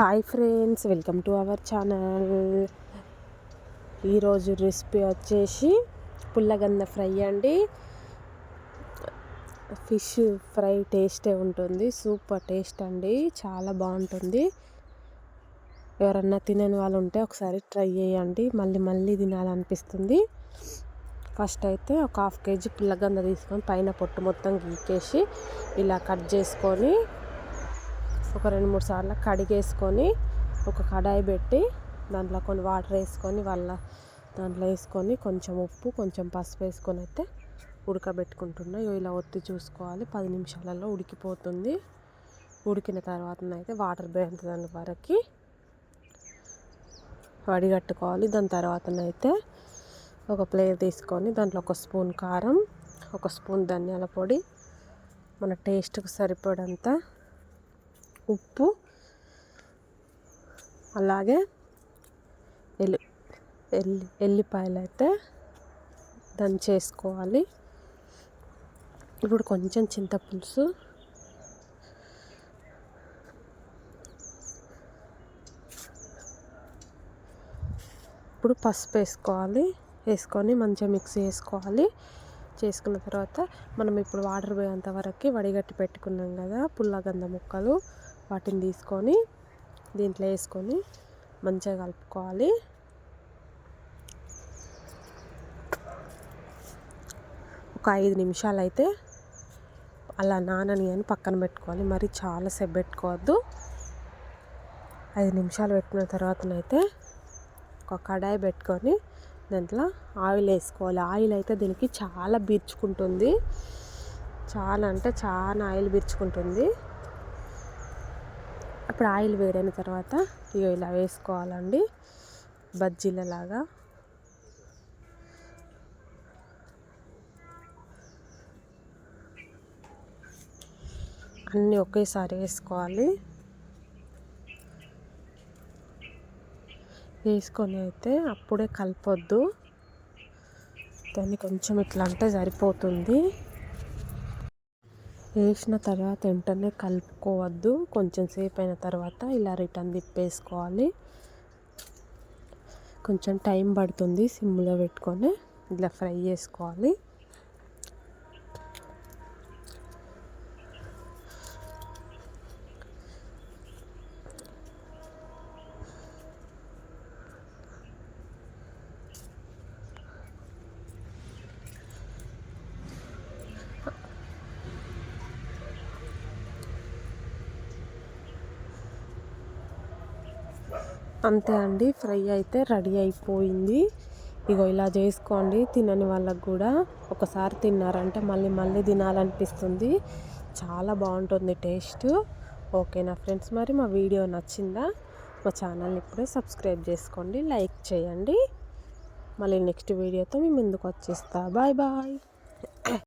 Hi friends welcome to our channel. ఈరోజు recipe వచ్చేసి పుల్లగంద ఫ్రై అండి. ఫిష్ ఫ్రై టేస్టే ఉంటుంది సూపర్ టేస్ట్ అండి చాలా బాగుంటుంది. ఎవరన్నా తినని వాళ్ళు ఉంటే ఒకసారి ట్రై చేయండి మళ్ళీ మళ్ళీ తినాలనిపిస్తుంది. ఫస్ట్ అయితే ఒక హాఫ్ కేజీ పుల్లగంద తీసుకొని పైన పొట్టు మొత్తం గీకేసి ఇలా కట్ చేసుకొని ఒక రెండు మూడు సార్లు కడిగేసుకొని ఒక కడాయి పెట్టి దాంట్లో కొన్ని వాటర్ వేసుకొని వాళ్ళ దాంట్లో వేసుకొని కొంచెం ఉప్పు కొంచెం పసుపు వేసుకొని అయితే ఉడకబెట్టుకుంటున్నా. ఇలా ఒత్తి చూసుకోవాలి. పది నిమిషాలలో ఉడికిపోతుంది. ఉడికిన తర్వాత అయితే వాటర్ దాని వరకు వడిగట్టుకోవాలి. దాని తర్వాతనైతే ఒక ప్లేట్ తీసుకొని దాంట్లో ఒక స్పూన్ కారం ఒక స్పూన్ ధనియాల పొడి. మన టేస్ట్కి సరిపడంత ఉప్పు అలాగే ఎల్లి ఎల్లి ఎల్లిపాయలు అయితే దంచేసుకోవాలి ఇప్పుడు కొంచెం చింతపులుసు ఇప్పుడు పసుపు వేసుకోవాలి. వేసుకొని మంచిగా మిక్స్ చేసుకోవాలి. చేసుకున్న తర్వాత మనం ఇప్పుడు వాటర్ పోయేంత వరకు వడిగట్టి పెట్టుకున్నాం కదా పుల్లగంద ముక్కలు. వాటిని తీసుకొని దీంట్లో వేసుకొని మంచిగా కలుపుకోవాలి. ఒక ఐదు నిమిషాలు అయితే అలా నానని అని పక్కన పెట్టుకోవాలి. మరి చాలాసేపు పెట్టుకోవద్దు. ఐదు నిమిషాలు పెట్టిన తర్వాతనైతే ఒక కడాయి పెట్టుకొని దాంట్లో ఆయిల్ వేసుకోవాలి. ఆయిల్ అయితే దీనికి చాలా బీర్చుకుంటుంది. చాలా అంటే చాలా ఆయిల్ బీర్చుకుంటుంది. అప్పుడు ఆయిల్ వేడైన తర్వాత ఇక ఇలా వేసుకోవాలండి. బజ్జీలలాగా. అన్నీ ఒకేసారి వేసుకోవాలి. వేసుకొని అయితే అప్పుడే కలపొద్దు. దాన్ని కొంచెం ఇట్లా అంటే సరిపోతుంది. వేసిన తర్వాత వెంటనే కలుపుకోవద్దు. కొంచెం సేపు అయిన తర్వాత ఇలా రిటర్న్ తిప్పేసుకోవాలి. కొంచెం టైం పడుతుంది సిమ్లో పెట్టుకొని ఇలా ఫ్రై చేసుకోవాలి. అంతే అండి ఫ్రై అయితే రెడీ అయిపోయింది. ఇగో ఇలా చేసుకోండి తినని వాళ్ళకు కూడా ఒకసారి తిన్నారంటే మళ్ళీ మళ్ళీ తినాలనిపిస్తుంది. చాలా బాగుంటుంది టేస్ట్. ఓకేనా ఫ్రెండ్స్ మరి మా వీడియో నచ్చిందా? మా ఛానల్ని ఇప్పుడే సబ్స్క్రైబ్ చేసుకోండి లైక్ చేయండి. మళ్ళీ నెక్స్ట్ వీడియోతో మీ ముందుకు వచ్చేస్తా. Bye bye.